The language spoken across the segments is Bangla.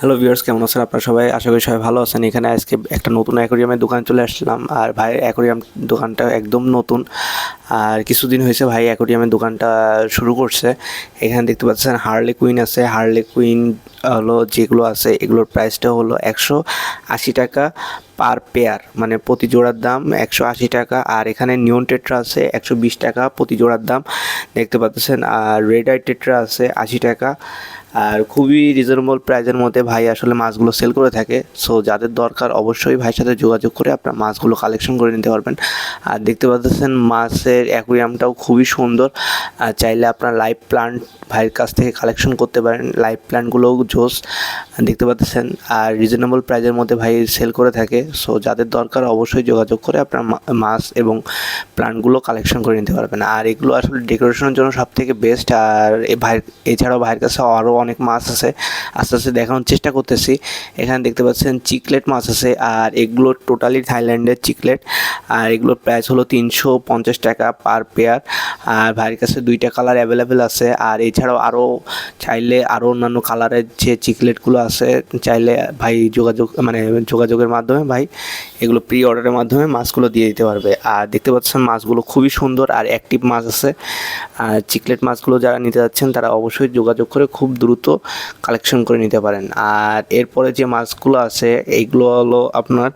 হ্যালো ভিউয়ার্স কেমন আছেন আপনারা সবাই? আশা করি সবাই ভালো আছেন। এখানে আজকে একটা নতুন অ্যাকোরিয়ামের দোকান চলে আসলাম। আর ভাই, অ্যাকোরিয়াম দোকানটা একদম নতুন। আর কিছুদিন হয়েছে ভাই, অ্যাকোরিয়ামের দোকানটা শুরু করছে। এখানে দেখতে পাচ্ছেন হার্লে কুইন আছে। হার্লে কুইন হলো যেগুলো আছে, এগুলোর প্রাইসটা হলো একশো আশি টাকা পার পেয়ার মানে প্রতি জোড়ার দাম একশো আশি টাকা। আর এখানে নিয়ন টেট্রা আছে, একশো বিশ টাকা প্রতি জোড়ার দাম। দেখতে পাচ্ছেন, আর রেড আই টেট্রা আছে, আশি টাকা। আর খুবই রিজনেবল প্রাইসের মধ্যে ভাই আসলে মাছগুলো সেল করে থাকে। সো যাদের দরকার অবশ্যই ভাইয়ের সাথে যোগাযোগ করে আপনার মাছগুলো কালেকশন করে নিতে পারবেন। আর দেখতে পাচ্ছেন, মাছের অ্যাকুরিয়ামটাও খুবই সুন্দর। আর চাইলে আপনার লাইভ প্লান্ট ভাইয়ের কাছ থেকে কালেকশন করতে পারেন। লাইভ প্ল্যান্টগুলোও জোস দেখতে পাচ্ছেন। আর রিজনেবল প্রাইজের মধ্যে ভাই সেল করে থাকে। সো যাদের দরকার অবশ্যই যোগাযোগ করে আপনার মাছ এবং প্ল্যান্টগুলো কালেকশন করে নিতে পারবেন। আর এগুলো আসলে ডেকোরেশনের জন্য সব থেকে বেস্ট আর এ ভাই এছাড়াও ভাইয়ের কাছে আরও অনেক মাছ আছে। আস্তে আস্তে দেখানোর চেষ্টা করতেছি। এখানে দেখতে পাচ্ছেন চিকলেট মাছ আছে। আর এগুলো টোটালি থাইল্যান্ডের চিকলেট আর এগুলোর প্রাইস হলো তিনশো পঞ্চাশ টাকা পার পেয়ার আর ভাইয়ের কাছে দুইটা কালার অ্যাভেলেবেল আছে। আর এছাড়াও আরও চাইলে আরও অন্যান্য কালারের যে চিকলেটগুলো আছে, চাইলে ভাই যোগাযোগ মানে যোগাযোগের মাধ্যমে ভাই এগুলো প্রি অর্ডারের মাধ্যমে মাছগুলো দিয়ে দিতে পারবে। আর দেখতে পাচ্ছেন মাছগুলো খুবই সুন্দর আর অ্যাক্টিভ মাছ আছে। আর চিকলেট মাছগুলো যারা নিতে যাচ্ছেন, তারা অবশ্যই যোগাযোগ করে খুব দ্রুত কালেকশন করে নিতে পারেন। আর এরপরে যে মাছগুলো আছে, এইগুলো হলো আপনার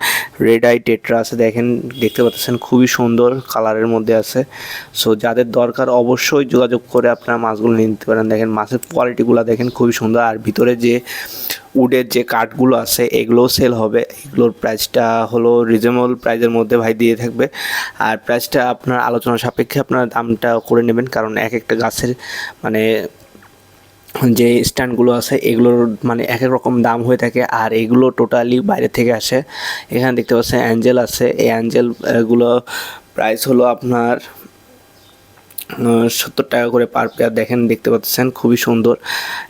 রেড আই টেট্রা আছে, দেখেন, দেখতে পাচ্ছেন খুবই সুন্দর কালারের মধ্যে আছে। সো যাদের দরকার অবশ্যই যোগাযোগ করে আপনারা মাছগুলো নিতে পারেন। দেখেন মাছের কোয়ালিটিগুলো দেখেন খুবই সুন্দর। আর ভিতরে যে উডের যে কাঠগুলো আছে, এগুলোও সেল হবে। এগুলোর প্রাইসটা হলো রিজনেবল প্রাইসের মধ্যে ভাই দিয়ে থাকবে। আর প্রাইসটা আপনার আলোচনা সাপেক্ষে আপনার দামটা করে নেবেন, কারণ এক একটা গাছের মানে যে স্ট্যান্ডগুলো আছে, এগুলোর মানে এক এক রকম দাম হয়ে থাকে। আর এগুলো টোটালি বাইরে থেকে আসে। এখানে দেখতে পাচ্ছেন অ্যাঞ্জেল আছে। এই অ্যাঞ্জেলগুলো প্রাইস হলো আপনার সত্তর টাকা করে পার পেয়ার দেখেন, দেখতে পাচ্ছেন, খুবই সুন্দর।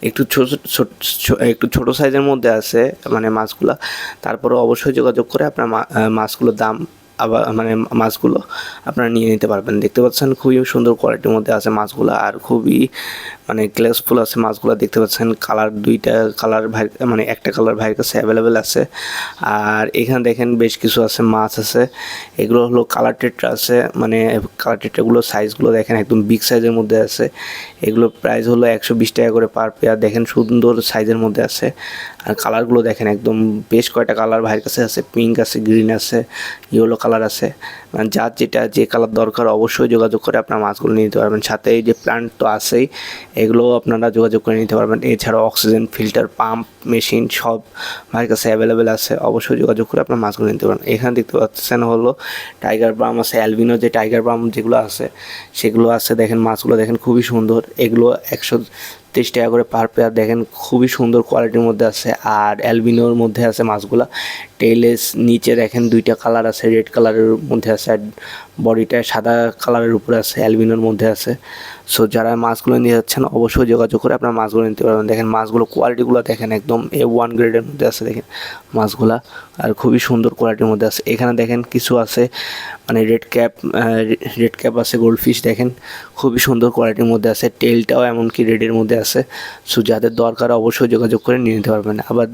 একটু একটু ছোট সাইজের মধ্যে আছে মানে মাছগুলো। তারপরে অবশ্যই যোগাযোগ করে আপনার মাছগুলোর দাম আবার মানে মাছগুলো আপনারা নিয়ে নিতে পারবেন। দেখতে পাচ্ছেন, খুবই সুন্দর কোয়ালিটির মধ্যে আছে মাছগুলো, আর খুবই মানে গ্লেসফুল আছে, মাছগুলো দেখতে পাচ্ছেন কালার দুইটা কালার ভাই মানে একটা কালার ভাইয়ের কাছে অ্যাভেলেবেল আছে। আর এখানে দেখেন বেশ কিছু আছে, মাছ আছে। এগুলো হলো কালার টেট্রা আছে মানে কালার টেট্রাগুলো সাইজগুলো দেখেন একদম বিগ সাইজের মধ্যে আছে। এগুলো প্রাইস হলো একশো বিশ টাকা করে পার পেয়ার দেখেন সুন্দর সাইজের মধ্যে আছে। আর কালারগুলো দেখেন একদম বেশ কয়টা কালার ভাইয়ের কাছে আছে পিঙ্ক আছে গ্রিন আছে ইয়েলো কালার আছে। মানে যার যেটা যে কালার দরকার, অবশ্যই যোগাযোগ করে আপনার মাছগুলো নিতে পারবেন। সাথে এই যে প্ল্যান্ট তো আছেই এগুলোও আপনারা যোগাযোগ করে নিতে পারবেন। এছাড়াও অক্সিজেন ফিল্টার, পাম্প, মেশিন সব ভাইয়ের কাছে অ্যাভেলেবেল আছে। অবশ্যই যোগাযোগ করে আপনার মাছগুলো নিতে পারেন এখানে দেখতে পাচ্ছেন হলো টাইগার ব্রাম আছে অ্যালবিনো যে টাইগার ব্রাম যেগুলো আছে, সেগুলো আছে। দেখেন মাছগুলো দেখেন খুবই সুন্দর। এগুলো একশো তেইশ টাকা করে পার পেয়ার দেখেন খুবই সুন্দর কোয়ালিটির মধ্যে আছে। আর অ্যালবিনোর মধ্যে আছে মাছগুলা। টেলেস নিচে দেখেন দুইটা কালার আছে রেড কালারের মধ্যে আছে আর বডিটা সাদা কালারের উপরে আছে, অ্যালবিনোর মধ্যে আছে। সো যারা মাছগুলো নিয়ে যাচ্ছেন, অবশ্যই যোগাযোগ করে আপনার মাছগুলো নিতে পারবেন। দেখেন, মাছগুলো কোয়ালিটিগুলো দেখেন, একদম এ ওয়ান গ্রেডের মধ্যে আছে, দেখেন মাছগুলো। আর খুবই সুন্দর কোয়ালিটির মধ্যে আছে। এখানে দেখেন কিছু আছে মানে রেড ক্যাপ রেড ক্যাপ আছে গোল্ড ফিশ দেখেন। খুবই সুন্দর কোয়ালিটির মধ্যে আছে। টেলটাও এমনকি রেডের মধ্যে আছে। সো যাদের দরকার, অবশ্যই যোগাযোগ করে নিয়ে নিতে পারবেন। আবার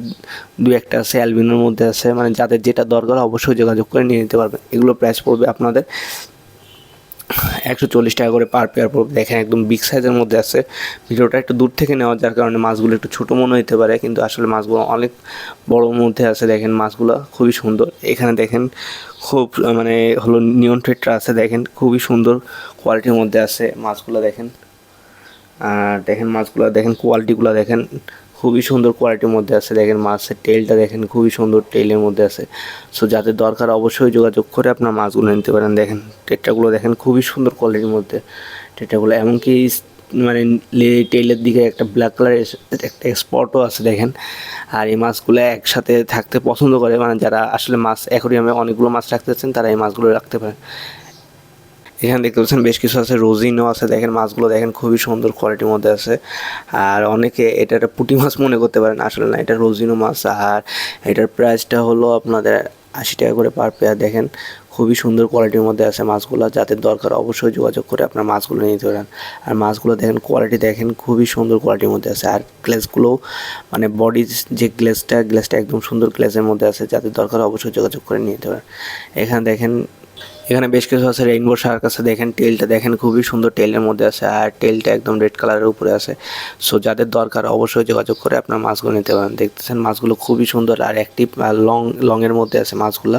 দু একটা আছে, অ্যালবিনোর মধ্যে আছে। মানে যাদের যেটা দরকার, অবশ্যই যোগাযোগ করে নিয়ে নিতে পারবেন। এগুলো প্রাইস পড়বে আপনাদের একশো চল্লিশ টাকা করে পার পেয়ার পড়বে দেখেন একদম বিগ সাইজের মধ্যে আছে। ভিডিওটা একটু দূর থেকে নেওয়া, যার কারণে মাছগুলো একটু ছোটো মনে হতে পারে, কিন্তু আসলে মাছগুলো অনেক বড়োর মধ্যে আছে। দেখেন মাছগুলো খুবই সুন্দর। এখানে দেখেন খুব মানে হলো নিয়ন ট্রেটটা আছে, দেখেন খুবই সুন্দর কোয়ালিটির মধ্যে আছে মাছগুলো, দেখেন। আর দেখেন মাছগুলো, দেখেন কোয়ালিটিগুলো দেখেন খুবই সুন্দর কোয়ালিটির মধ্যে আছে। দেখেন মাছের টেলটা দেখেন, খুবই সুন্দর টেলের মধ্যে আছে। সো যাদের দরকার অবশ্যই যোগাযোগ করে আপনার মাছগুলো নিতে পারেন। দেখেন টেটটাগুলো দেখেন, খুবই সুন্দর কোয়ালিটির মধ্যে টেটটাগুলো এমনকি মানে টেলের দিকে একটা ব্ল্যাক কালারের একটা স্পটও আছে, দেখেন। আর এই মাছগুলো একসাথে থাকতে পছন্দ করে। মানে যারা আসলে মাছ অ্যাকোরিয়ামে অনেকগুলো মাছ রাখতে চাচ্ছেন, তারা এই মাছগুলো রাখতে পারেন। এখানে দেখতে পাচ্ছেন বেশ কিছু আছে, রোজিনও আছে, দেখেন মাছগুলো দেখেন খুবই সুন্দর কোয়ালিটির মধ্যে আছে। আর অনেকে এটা একটা পুঁটি মাছ মনে করতে পারেন, আসলে না, এটা রোজিনো মাছ। আর এটার প্রাইসটা হলো আপনাদের আশি টাকা করে পার পেয়ার দেখেন খুবই সুন্দর কোয়ালিটির মধ্যে আছে মাছগুলো যাদের দরকার অবশ্যই যোগাযোগ করে আপনার মাছগুলো নিতে পারেন। আর মাছগুলো দেখেন কোয়ালিটি দেখেন খুবই সুন্দর কোয়ালিটির মধ্যে আছে। আর গ্লেসগুলো মানে বডি যে গ্লেসটা গ্লেসটা একদম সুন্দর গ্লেসের মধ্যে আছে যাদের দরকার অবশ্যই যোগাযোগ করে নিতে পারেন। এখানে দেখেন এখানে বেশ কিছু আছে রেইনবো শার্ক আছে, দেখেন টেলটা দেখেন খুবই সুন্দর টেলের মধ্যে আছে আর টেলটা একদম রেড কালারের উপরে আছে। সো যাদের দরকার অবশ্যই যোগাযোগ করে আপনার মাছগুলো নিতে পারেন। দেখতেছেন মাছগুলো খুবই সুন্দর আর অ্যাক্টিভ আর লং লংয়ের মধ্যে আছে মাছগুলো।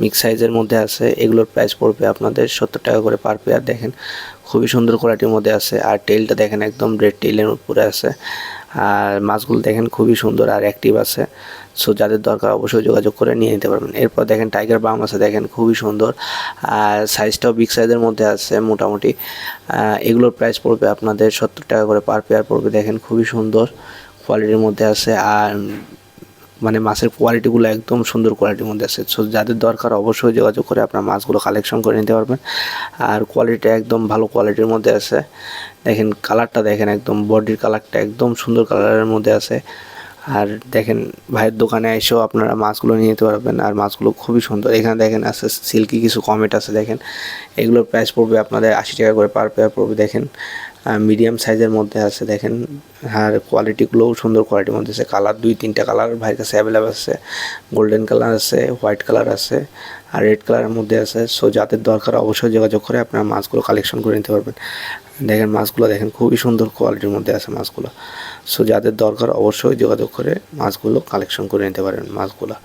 মিক্স সাইজের মধ্যে আছে। এগুলোর প্রাইস পড়বে আপনাদের সত্তর টাকা করে পার পেয়ার দেখেন। খুবই সুন্দর কোয়ালিটির মধ্যে আছে। আর টেলটা দেখেন একদম রেড টেলের উপরে আছে। আর মাছগুলো দেখেন খুবই সুন্দর আর অ্যাক্টিভ আছে। সো যাদের দরকার অবশ্যই যোগাযোগ করে নিয়ে নিতে পারবেন। এরপর দেখেন টাইগার বাম আছে, দেখেন খুবই সুন্দর। আর সাইজটাও বিগ সাইজের মধ্যে আছে মোটামুটি। এগুলোর প্রাইস পড়বে আপনাদের সত্তর টাকা করে পার পেয়ার পড়বে, দেখেন খুবই সুন্দর। কোয়ালিটির মধ্যে আছে। আর মানে মাছের কোয়ালিটিগুলো একদম সুন্দর কোয়ালিটির মধ্যে আছে। সো যাদের দরকার অবশ্যই যোগাযোগ করে আপনার মাছগুলো কালেকশন করে নিতে পারবেন। আর কোয়ালিটি একদম ভালো কোয়ালিটির মধ্যে আছে। দেখেন কালারটা দেখেন একদম বডির কালারটা একদম সুন্দর কালারের মধ্যে আছে। আর দেখেন ভাইয়ের দোকানে এসেও আপনারা মাছগুলো নিয়ে যেতে পারবেন আর মাছগুলো খুবই সুন্দর। এখানে দেখেন আছে সিল্কি কিছু কমেট আছে দেখেন। এগুলোর প্রাইস পড়বে আপনাদের আশি টাকা করে পার পেয়ার পড়বে দেখেন। মিডিয়াম সাইজের মধ্যে আছে দেখেন। আর কোয়ালিটিগুলোও সুন্দর কোয়ালিটির মধ্যে আছে। কালার দুই, তিনটা কালার ভাইয়ের কাছে অ্যাভেলেবেল আছে। গোল্ডেন কালার আছে হোয়াইট কালার আছে, আর রেড কালারের মধ্যে আছে। সো যাদের দরকার অবশ্যই যোগাযোগ করে আপনারা মাছগুলো কালেকশন করে নিতে পারবেন। দেখেন মাছগুলো দেখেন খুবই সুন্দর কোয়ালিটির মধ্যে আছে মাছগুলো। সো যাদের দরকার অবশ্যই যোগাযোগ করে মাছগুলো কালেকশন করে নিতে পারেন মাছগুলো।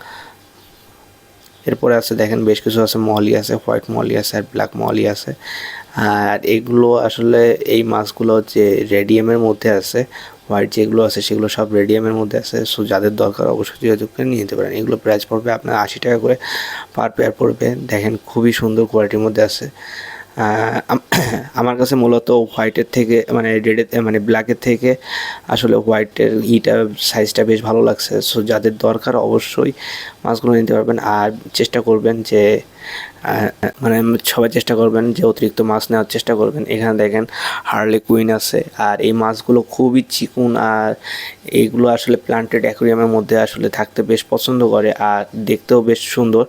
এরপরে আছে দেখেন বেশ কিছু আছে, মলি আছে, হোয়াইট মলি আছে, আর ব্ল্যাক মলি আছে। আর এগুলো আসলে এই মাছগুলো যে রেডিয়ামের মধ্যে আছে হোয়াইট যেগুলো আছে সেগুলো সব রেডিয়ামের মধ্যে আছে। সো যাদের দরকার অবশ্যই যোগাযোগ করে নিয়ে নিতে পারেন। এগুলো প্রাইস পড়বে আপনার আশি টাকা করে পার পেয়ার পড়বে। দেখেন খুবই সুন্দর কোয়ালিটির মধ্যে আছে। আমার কাছে মূলত হোয়াইটের থেকে মানে রেডের মানে ব্ল্যাকের থেকে আসলে হোয়াইটের ইটা সাইজটা বেশ ভালো লাগছে। সো যাদের দরকার অবশ্যই মাছগুলো নিতে পারবেন। আর চেষ্টা করবেন যে মানে সবাই চেষ্টা করবেন যে অতিরিক্ত মাছ নেওয়ার চেষ্টা করবেন। এখানে দেখেন হার্লে কুইন আছে, আর এই মাছগুলো খুবই চিকুন, আর এইগুলো আসলে প্লান্টেড অ্যাকুরিয়ামের মধ্যে আসলে থাকতে বেশ পছন্দ করে, আর দেখতেও বেশ সুন্দর।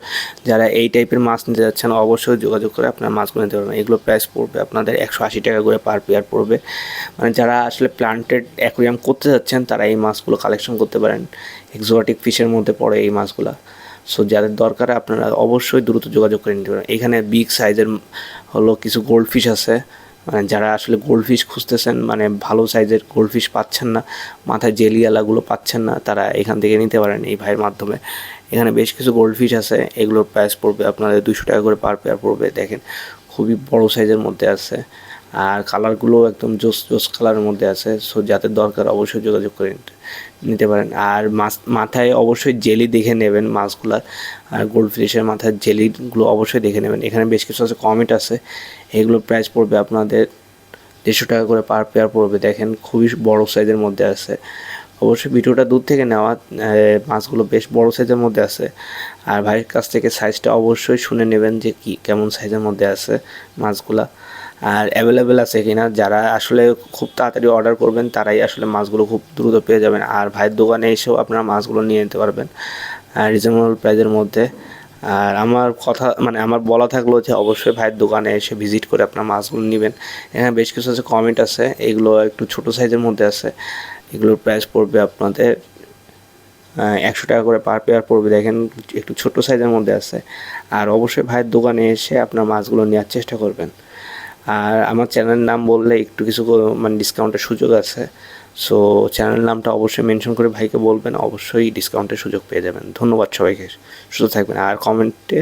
যারা এই টাইপের মাছ নিতে যাচ্ছেন, অবশ্যই যোগাযোগ করে আপনার মাছগুলো নিতে পারবেন। এগুলো প্রাইস পড়বে আপনাদের একশো আশি টাকা করে পার পেয়ার পড়বে। মানে যারা আসলে প্লান্টেড অ্যাকুরিয়াম করতে যাচ্ছেন, তারা এই মাছগুলো কালেকশন করতে পারেন। এক্সোটিক ফিশের মধ্যে পড়ে এই মাছগুলো। সো যাদের দরকার আপনারা অবশ্যই দ্রুত যোগাযোগ করে নিতে পারেন। এখানে বিগ সাইজের হলো কিছু গোল্ড ফিশ আছে। মানে যারা আসলে গোল্ড ফিশ খুঁজতেছেন মানে ভালো সাইজের গোল্ড ফিশ পাচ্ছেন না, মাথায় জেলিয়ালাগুলো পাচ্ছেন না, তারা এখান থেকে নিতে পারেন এই ভাইয়ের মাধ্যমে। এখানে বেশ কিছু গোল্ড ফিশ আছে এগুলোর প্রাইস পড়বে আপনাদের দুশো টাকা করে পার পেয়ার পড়বে, দেখেন। খুবই বড় সাইজের মধ্যে আছে। আর কালারগুলো একদম জোস জোস কালারের মধ্যে আছে। সো যাদের দরকার অবশ্যই যোগাযোগ করে নিতে- নিতে পারেন। আর মাছ, মাথায় অবশ্যই জেলি দেখে নেবেন মাছগুলার আর গোল্ড ফিশের মাথায় জেলিগুলো অবশ্যই দেখে নেবেন। এখানে বেশ কিছু আছে কমেট আছে। এগুলো প্রাইস পড়বে আপনাদের দেড়শো টাকা করে পার পেয়ার পড়বে। দেখেন খুবই বড় সাইজের মধ্যে আছে। অবশ্যই ভিডিওটা দূর থেকে নেওয়া মাছগুলো বেশ বড় সাইজের মধ্যে আছে। আর ভাইয়ের কাছ থেকে সাইজটা অবশ্যই শুনে নেবেন যে কি, কেমন সাইজের মধ্যে আছে মাছগুলা। আর অ্যাভেলেবেল আছে কিনা, যারা আসলে খুব তাড়াতাড়ি অর্ডার করবেন, তারাই আসলে মাছগুলো খুব দ্রুত পেয়ে যাবেন। আর ভাইয়ের দোকানে এসেও আপনারা মাছগুলো নিয়ে নিতে পারবেন রিজনেবল প্রাইজের মধ্যে। আর আমার কথা মানে আমার বলা থাকল যে অবশ্যই ভাইয়ের দোকানে এসে ভিজিট করে আপনার মাছগুলো নেবেন। এখানে বেশ কিছু আছে কমেন্ট আছে, এগুলো একটু ছোট সাইজের মধ্যে আছে। এগুলোর প্রাইস পড়বে আপনাদের একশো টাকা করে পার পেয়ার পড়বে, দেখেন একটু ছোট সাইজের মধ্যে আছে। আর অবশ্যই ভাইয়ের দোকানে এসে আপনার মাছগুলো নেওয়ার চেষ্টা করবেন। আর আমার চ্যানেল নাম বললে একটু কিছু মানে ডিসকাউন্টের সুযোগ আছে। সো চ্যানেল নামটা অবশ্যই মেনশন করে ভাইকে বলবেন, অবশ্যই ডিসকাউন্টের সুযোগ পেয়ে যাবেন। ধন্যবাদ সবাইকে, সুস্থ থাকবেন। আর কমেন্টে